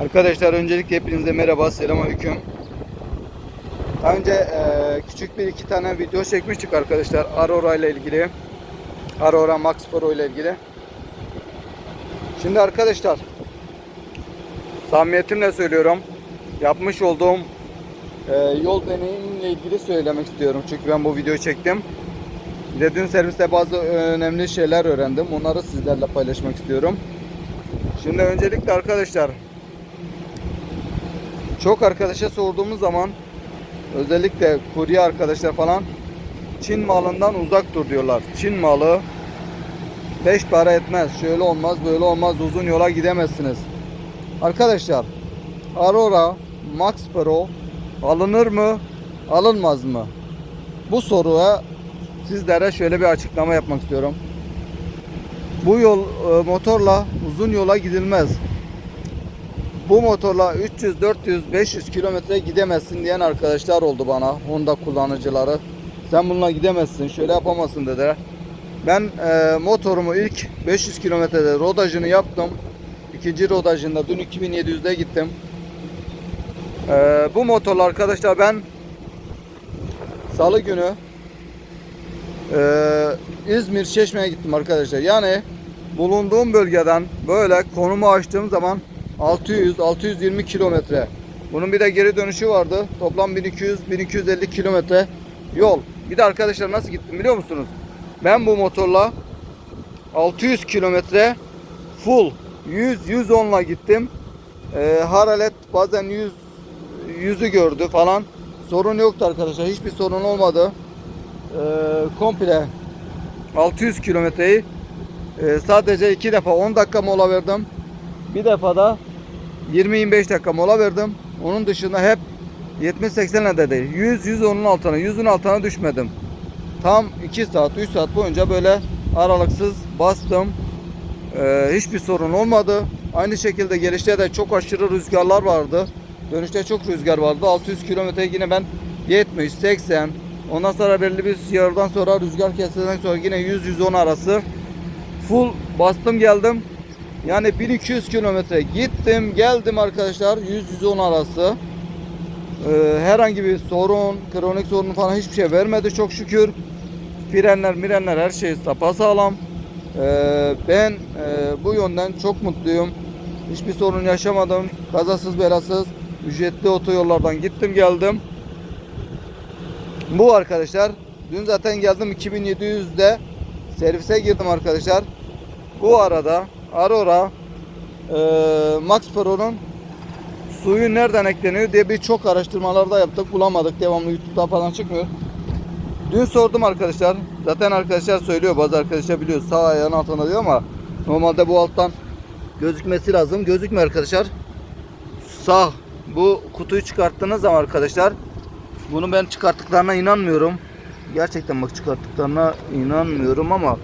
Arkadaşlar öncelikle hepinize merhaba, selamünaleyküm. Daha önce e, küçük bir iki tane video çekmiştik arkadaşlar Aurora ile ilgili. Aurora Max Pro ile ilgili. Şimdi arkadaşlar samimiyetimle söylüyorum. Yapmış olduğum e, yol deneyimimle ilgili söylemek istiyorum. Çünkü ben bu videoyu çektim. De dün serviste bazı önemli şeyler öğrendim. Onları sizlerle paylaşmak istiyorum. Şimdi öncelikle arkadaşlar çok arkadaşa sorduğumuz zaman özellikle kurye arkadaşlar falan Çin malından uzak dur diyorlar. Çin malı 5 para etmez. Şöyle olmaz, böyle olmaz. Uzun yola gidemezsiniz. Arkadaşlar Aurora Max Pro alınır mı? Alınmaz mı? Bu soruya sizlere şöyle bir açıklama yapmak istiyorum. Bu yol e, motorla uzun yola gidilmez. Bu motorla 300, 400, 500 kilometre gidemezsin diyen arkadaşlar oldu bana. Honda kullanıcıları. Sen bununla gidemezsin, şöyle yapamazsın dediler. Ben e, motorumu ilk 500 kilometrede rodajını yaptım. İkinci rodajında dün 2700'de gittim. E, bu motorla arkadaşlar ben Salı günü e, İzmir Çeşme'ye gittim arkadaşlar. Yani bulunduğum bölgeden böyle konumu açtığım zaman 600-620 kilometre. Bunun bir de geri dönüşü vardı. Toplam 1200-1250 kilometre yol. Bir de arkadaşlar nasıl gittim biliyor musunuz? Ben bu motorla 600 kilometre full 100-110 ile gittim. Ee, hararet bazen 100 yüzü gördü falan. Sorun yoktu arkadaşlar. Hiçbir sorun olmadı. Ee, komple 600 kilometreyi e, sadece iki defa 10 dakika mola verdim. Bir defa da 20-25 dakika mola verdim. Onun dışında hep 70-80 de değil. 100-110'un altına, 100'ün altına düşmedim. Tam 2 saat, 3 saat boyunca böyle aralıksız bastım. Ee, hiçbir sorun olmadı. Aynı şekilde gelişte de çok aşırı rüzgarlar vardı. Dönüşte çok rüzgar vardı. 600 kilometre yine ben 70, 80, ondan sonra belli bir yarıdan sonra rüzgar kesildikten sonra yine 100-110 arası full bastım geldim. Yani 1200 kilometre gittim geldim arkadaşlar 100-110 arası. Ee, herhangi bir sorun, kronik sorun falan hiçbir şey vermedi çok şükür. Frenler, mirenler her şey sapasağlam. Ee, ben e, bu yönden çok mutluyum. Hiçbir sorun yaşamadım. Kazasız belasız ücretli otoyollardan gittim geldim. Bu arkadaşlar dün zaten geldim 2700'de servise girdim arkadaşlar. Bu arada Aurora e, Max Pro'nun suyu nereden ekleniyor diye birçok araştırmalarda yaptık. Bulamadık. Devamlı YouTube'da falan çıkmıyor. Dün sordum arkadaşlar. Zaten arkadaşlar söylüyor. Bazı arkadaşlar biliyor. Sağ ayağın altında diyor ama normalde bu alttan gözükmesi lazım. Gözükmüyor arkadaşlar. Sağ bu kutuyu çıkarttığınız zaman arkadaşlar bunu ben çıkarttıklarına inanmıyorum. Gerçekten bak çıkarttıklarına inanmıyorum ama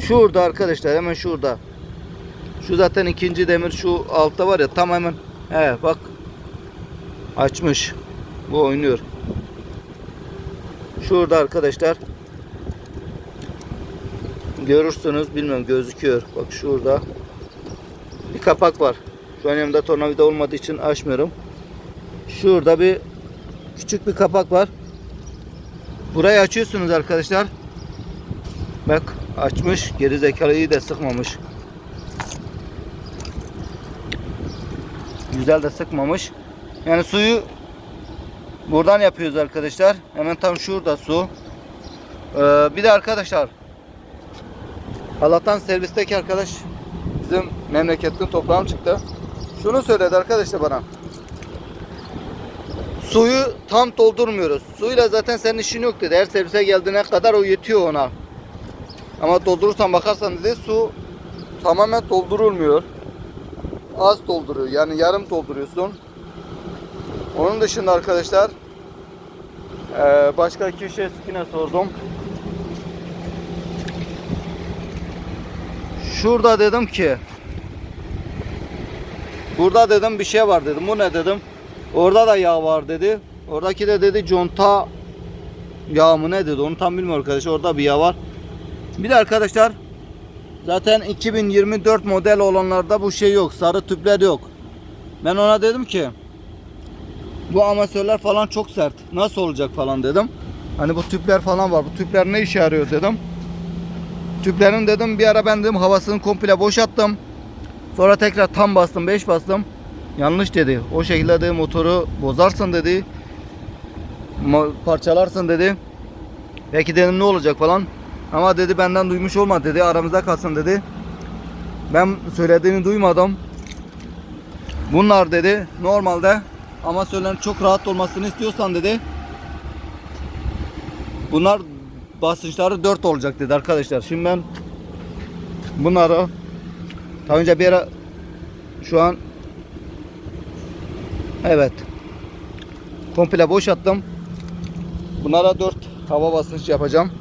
şurada arkadaşlar hemen şurada. Şu zaten ikinci demir şu altta var ya tam hemen he bak açmış. Bu oynuyor. Şurada arkadaşlar görürsünüz bilmiyorum gözüküyor. Bak şurada bir kapak var. Şu an yanımda tornavida olmadığı için açmıyorum. Şurada bir küçük bir kapak var. Burayı açıyorsunuz arkadaşlar. Bak açmış. Geri zekalıyı da sıkmamış. Güzel de sıkmamış. Yani suyu buradan yapıyoruz arkadaşlar. Hemen tam şurada su. Ee, bir de arkadaşlar Allah'tan servisteki arkadaş bizim memleketin toprağım çıktı. Şunu söyledi arkadaşlar bana. Suyu tam doldurmuyoruz. Suyla zaten senin işin yok dedi. Her servise geldiğine kadar o yetiyor ona. Ama doldurursan bakarsan dedi su tamamen doldurulmuyor. Az dolduruyor. Yani yarım dolduruyorsun. Onun dışında arkadaşlar eee, başka iki şey yine sordum. Şurada dedim ki Burada dedim bir şey var dedim. Bu ne dedim? Orada da yağ var dedi. Oradaki de dedi conta yağ mı ne dedi onu tam bilmiyorum arkadaşlar. Orada bir yağ var. Bir de arkadaşlar zaten 2024 model olanlarda bu şey yok. Sarı tüpler yok. Ben ona dedim ki bu amatörler falan çok sert. Nasıl olacak falan dedim. Hani bu tüpler falan var. Bu tüpler ne işe yarıyor dedim. Tüplerin dedim bir ara ben dedim havasını komple boşalttım. Sonra tekrar tam bastım 5 bastım. Yanlış dedi. O şekilde dedi motoru bozarsın dedi. Parçalarsın dedi. Peki dedim ne olacak falan. Ama dedi benden duymuş olma dedi. Aramızda kalsın dedi. Ben söylediğini duymadım. Bunlar dedi normalde amatörlerin çok rahat olmasını istiyorsan dedi. Bunlar basınçları 4 olacak dedi arkadaşlar. Şimdi ben bunları daha önce bir ara şu an evet komple boşalttım. Bunlara 4 hava basınç yapacağım.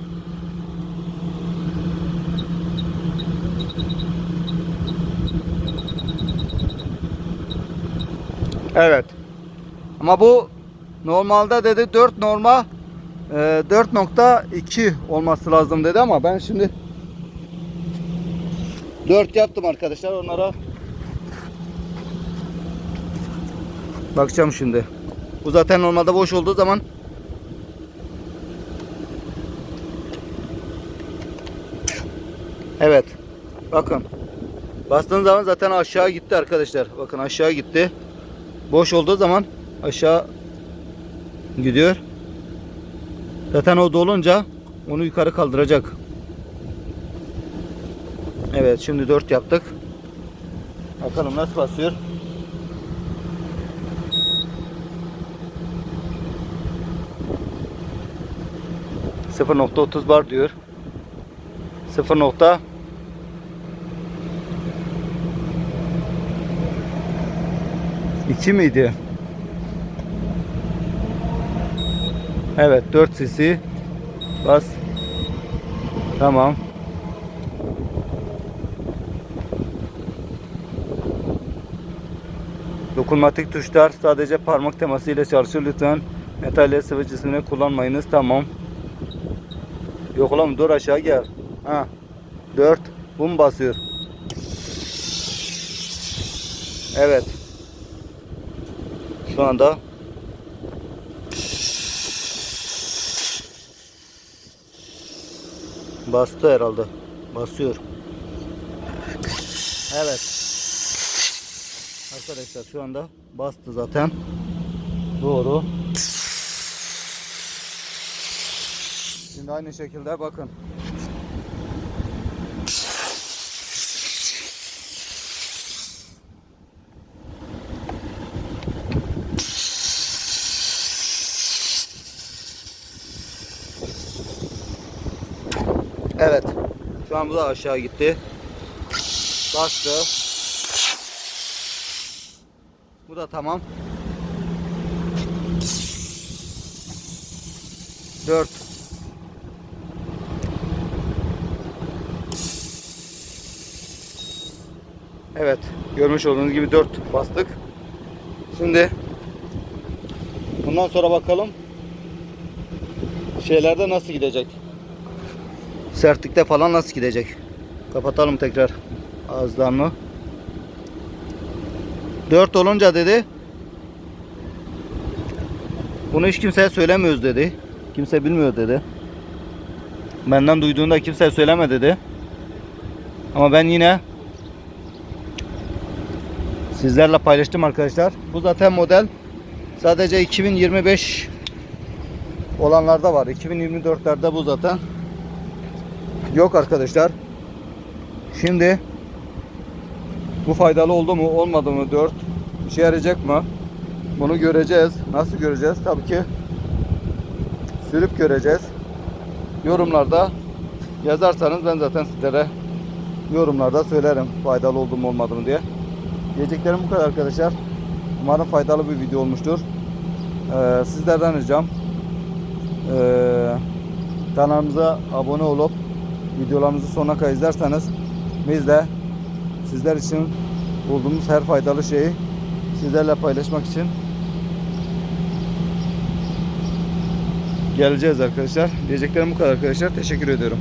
Evet. Ama bu normalde dedi 4 norma e, 4.2 olması lazım dedi ama ben şimdi 4 yaptım arkadaşlar onlara bakacağım şimdi. Bu zaten normalde boş olduğu zaman Evet. Bakın. Bastığın zaman zaten aşağı gitti arkadaşlar. Bakın aşağı gitti. Boş olduğu zaman aşağı gidiyor. Zaten o dolunca onu yukarı kaldıracak. Evet şimdi 4 yaptık. Bakalım nasıl basıyor. ...0.30 bar diyor. 0. nokta iki miydi? Evet 4 cc bas. Tamam. Dokunmatik tuşlar sadece parmak teması ile çalışır. Lütfen metal sıvı cismini kullanmayınız. Tamam. Yok oğlum dur aşağı gel. Ha. 4 bu mu basıyor. Evet şu anda Bastı herhalde. Basıyor. Evet. Arkadaşlar şu anda bastı zaten. Doğru. Şimdi aynı şekilde bakın. Evet. Şu an bu da aşağı gitti. Bastı. Bu da tamam. 4 Evet. Görmüş olduğunuz gibi 4 bastık. Şimdi bundan sonra bakalım şeylerde nasıl gidecek sertlikte falan nasıl gidecek? Kapatalım tekrar ağızlarını. 4 olunca dedi. Bunu hiç kimseye söylemiyoruz dedi. Kimse bilmiyor dedi. Benden duyduğunda kimse söyleme dedi. Ama ben yine sizlerle paylaştım arkadaşlar. Bu zaten model sadece 2025 olanlarda var. 2024'lerde bu zaten yok arkadaşlar. Şimdi bu faydalı oldu mu olmadı mı 4 işe yarayacak mı? Bunu göreceğiz. Nasıl göreceğiz? Tabii ki sürüp göreceğiz. Yorumlarda yazarsanız ben zaten sizlere yorumlarda söylerim faydalı oldu mu olmadı mı diye. Diyeceklerim bu kadar arkadaşlar. Umarım faydalı bir video olmuştur. Ee, sizlerden ricam ee, kanalımıza abone olup videolarımızı sonuna kadar izlerseniz biz de sizler için bulduğumuz her faydalı şeyi sizlerle paylaşmak için geleceğiz arkadaşlar. Diyeceklerim bu kadar arkadaşlar. Teşekkür ediyorum.